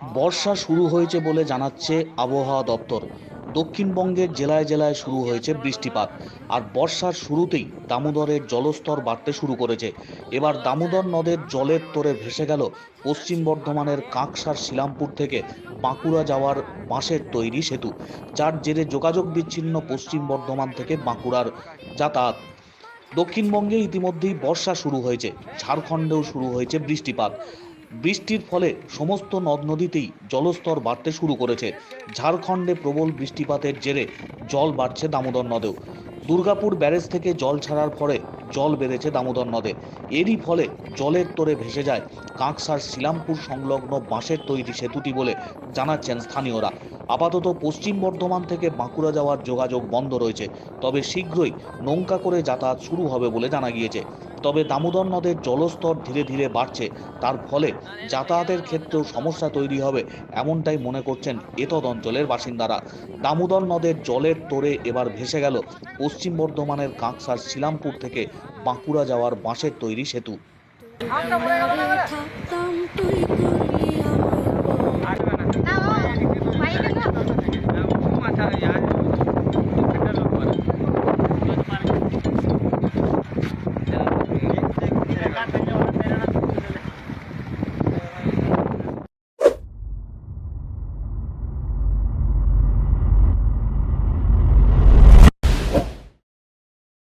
বর্ষা শুরু হয়েছে বলে জানাচ্ছে আবহাওয়া দপ্তর। দক্ষিণবঙ্গের জেলায় জেলায় শুরু হয়েছে বৃষ্টিপাত। আর বর্ষার শুরুতেই দামোদরের জলস্তর বাড়তে শুরু করেছে। এবার দামোদর নদের জলের তোরে ভেসে গেল পশ্চিম বর্ধমানের কাঁকসার শিলামপুর থেকে বাঁকুড়া যাওয়ার বাঁশের তৈরি সেতু, যার জেরে যোগাযোগ বিচ্ছিন্ন পশ্চিম বর্ধমান থেকে বাঁকুড়ার যাতায়াত। দক্ষিণবঙ্গে ইতিমধ্যেই বর্ষা শুরু হয়েছে। ঝাড়খণ্ডেও শুরু হয়েছে বৃষ্টিপাত। বৃষ্টির ফলে সমস্ত নদ নদীতেই জলস্তর বাড়তে শুরু করেছে। ঝাড়খণ্ডে প্রবল বৃষ্টিপাতের জেরে জল বাড়ছে দামোদর নদেও। দুর্গাপুর ব্যারেজ থেকে জল ছাড়ার পরে জল বেড়েছে দামোদর নদে। এরই ফলে জলের তোরে ভেসে যায় কাঁকসার শিলামপুর সংলগ্ন বাঁশের তৈরি সেতুটি বলে জানাচ্ছেন স্থানীয়রা। আপাতত পশ্চিম বর্ধমান থেকে বাঁকুড়া যাওয়ার যোগাযোগ বন্ধ রয়েছে। তবে শীঘ্রই নৌকা করে যাতায়াত শুরু হবে বলে জানা গিয়েছে। তবে দামোদর নদের জলস্তর ধীরে ধীরে বাড়ছে। তার ফলে যাতায়াতের ক্ষেত্রেও সমস্যা তৈরি হবে, এমনটাই মনে করছেন এতদ অঞ্চলের বাসিন্দারা। দামোদর নদের জলের তোরে এবার ভেসে গেল পশ্চিম বর্ধমানের কাঁকসার শিলামপুর থেকে বাঁকুড়া যাওয়ার বাঁশের তৈরি সেতু।